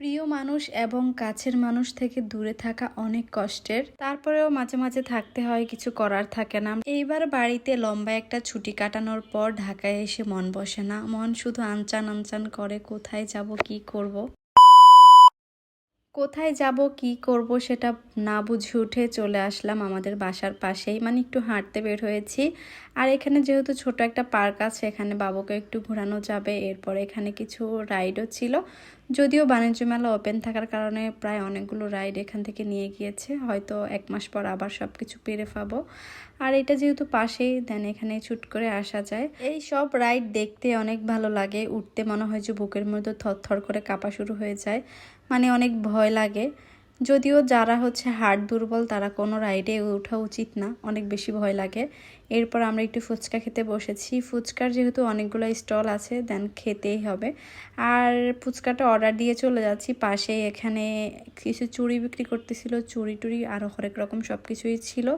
প্রিয় মানুষ এবং কাছের মানুষ থেকে দূরে থাকা অনেক কষ্টের। তারপরেও মাঝে মাঝে থাকতে হয়, কিছু করার থাকে না। এইবার বাড়িতে লম্বা একটা ছুটি কাটানোর পর ঢাকায় এসে মন বসে না। মন শুধু আনচান আনচান করে, কোথায় যাব, কি করব। কোথায় যাব, কি করব সেটা না বুঝে উঠে চলে আসলাম আমাদের বাসার পাশেই। মানে একটু হাঁটতে বের হয়েছি। আর এখানে যেহেতু ছোট একটা পার্ক আছে, এখানে বাবুকে একটু ঘোরানো যাবে। এরপর এখানে কিছু রাইডও ছিল। যদিও বাণিজ্য মেলা ওপেন থাকার কারণে প্রায় অনেকগুলো রাইড এখান থেকে নিয়ে গিয়েছে। হয়তো এক মাস পর আবার সব কিছু পেরে পাবো। আর এটা যেহেতু পাশেই দেন এখানে ছুট করে আসা যায়। এই সব রাইড দেখতে অনেক ভালো লাগে। উঠতে মনে হয় যে বুকের মধ্যে থরথর করে কাঁপা শুরু হয়ে যায়। মানে অনেক ভয় লাগে। যদিও যারা হচ্ছে হার্ট দুর্বল, তারা কোনো রাইডে ওঠা উচিত না, অনেক বেশি ভয় লাগে। এরপর আমরা একটু ফুচকা খেতে বসেছি। ফুচকার যেহেতু অনেকগুলো স্টল আছে দেন খেতেই হবে। আর ফুচকাটা অর্ডার দিয়ে চলে যাচ্ছি। পাশে এখানে কিছু চুড়ি বিক্রি করতেছিল, চুড়ি টুড়ি আরও হরেক রকম সব কিছুই ছিল।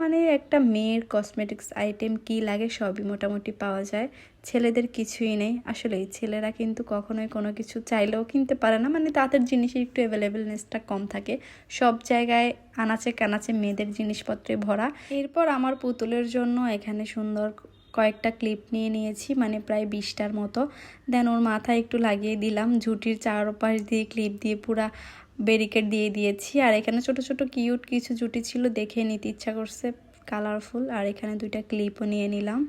মানে একটা মেয়ের কসমেটিক্স আইটেম কি লাগে সবই মোটামুটি পাওয়া যায়। ছেলেদের কিছুই নেই। আসলে ছেলেরা কিন্তু কখনোই কোনো কিছু চাইলেও কিনতে পারে না। মানে তাদের জিনিসের একটু অ্যাভেলেবেলনেসটা কম থাকে। সব জায়গায় আনাচে কানাচে মেয়েদের জিনিসপত্রে ভরা। এরপর আমার পুতুলের জন্য এখানে সুন্দর কয়েকটা ক্লিপ নিয়ে নিয়েছি মানে প্রায় বিশটার মতো। দেন ওর মাথায় একটু লাগিয়ে দিলাম। ঝুটির চারপাশ দিয়ে ক্লিপ দিয়ে পুরা ব্যারিকেড দিয়ে দিয়েছি। আর এখানে ছোট ছোট কিউট কিছু জুটি ছিল, দেখে নিতে ইচ্ছা করছে। কালারফুল আর এখানে দুইটা ক্লিপও নিয়ে নিলাম।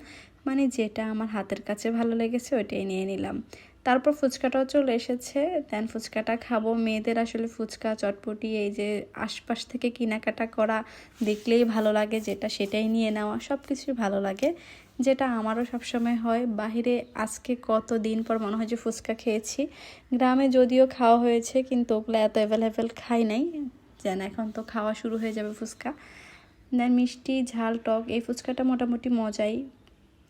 মানে যেটা আমার হাতের কাছে ভালো লেগেছে ওইটাই নিয়ে নিলাম। তারপর ফুচকাটাও চলে এসেছে। দেন ফুচকাটা খাব। মেয়েদের আসলে ফুচকা, চটপটি, এই যে আশপাশ থেকে কেনাকাটা করা, দেখলেই ভালো লাগে যেটা সেটাই নিয়ে নেওয়া সব কিছুই ভালো লাগে। যেটা আমারও সবসময় হয়। বাহিরে আজকে কত দিন পর মনে হয় যে ফুচকা খেয়েছি। গ্রামে যদিও খাওয়া হয়েছে, কিন্তু ওগুলো এত অ্যাভেলেবেল খাই নাই। যেন এখন তো খাওয়া শুরু হয়ে যাবে ফুচকা। দেন মিষ্টি, ঝাল, টক, এই ফুচকাটা মোটামুটি মজাই।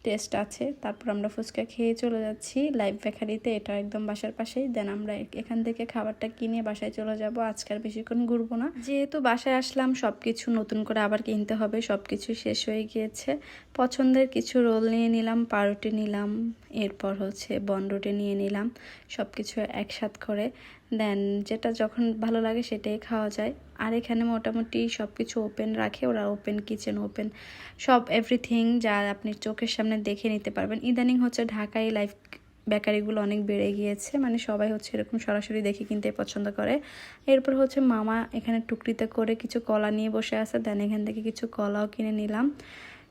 টেস্ট আছে, তারপর আমরা ফুচকা খেয়ে চলে যাচ্ছি। লাইভ বেকারিতে এটা একদম বাসার পাশেই। দেন আমরা এখান থেকে খাবারটা কিনে বাসায় চলে যাব। আজকাল বেশিক্ষণ ঘুরবো না। যেহেতু বাসায় আসলাম সব কিছু নতুন করে আবার কিনতে হবে। সব কিছু শেষ হয়ে গিয়েছে। পছন্দের কিছু রোল নিয়ে নিলাম, পাউরুটি নিলাম, এরপর হচ্ছে বনরুটি নিয়ে নিলাম সব কিছু একসাথ করে। দেন যেটা যখন ভালো লাগে সেটাই খাওয়া যায়। আর এখানে মোটামুটি সব কিছু ওপেন রাখে, ওরা ওপেন কিচেন ওপেন সব এভরিথিং যা আপনি চোখের সামনে দেখে নিতে পারবেন। ইদানিং হচ্ছে ঢাকায় লাইফ বেকারিগুলো অনেক বেড়ে গিয়েছে মানে সবাই হচ্ছে এরকম সরাসরি দেখে কিনতে পছন্দ করে। এরপর হচ্ছে মামা এখানে টুকরিতে করে কিছু কলা নিয়ে বসে আছে, দেন এখান থেকে কিছু কলাও কিনে নিলাম।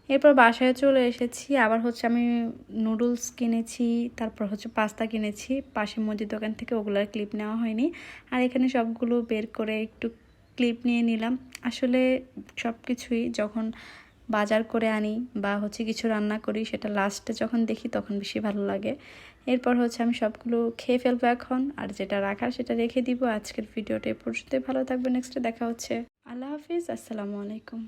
এরপর বাসায় চলে এসেছি। আবার হচ্ছে আমি নুডলস কিনেছি, তারপর হচ্ছে পাস্তা কিনেছি। পাশে মুদির দোকান থেকে ওগুলোর ক্লিপ নেওয়া হয়নি। আর এখানে সবগুলো বের করে একটু ক্লিপ নিয়ে নিলাম। আসলে সব কিছুই যখন বাজার করে আনি বা হচ্ছে কিছু রান্না করি, সেটা লাস্টে যখন দেখি তখন বেশি ভালো লাগে। এরপর হচ্ছে আমি সবগুলো খেয়ে ফেলব এখন। আর যেটা রাখার সেটা রেখে দিব। আজকের ভিডিওটা এ পর্যন্তই। ভালো থাকবে নেক্সটে দেখা হচ্ছে। আল্লাহ হাফিজ, আসসালামু আলাইকুম।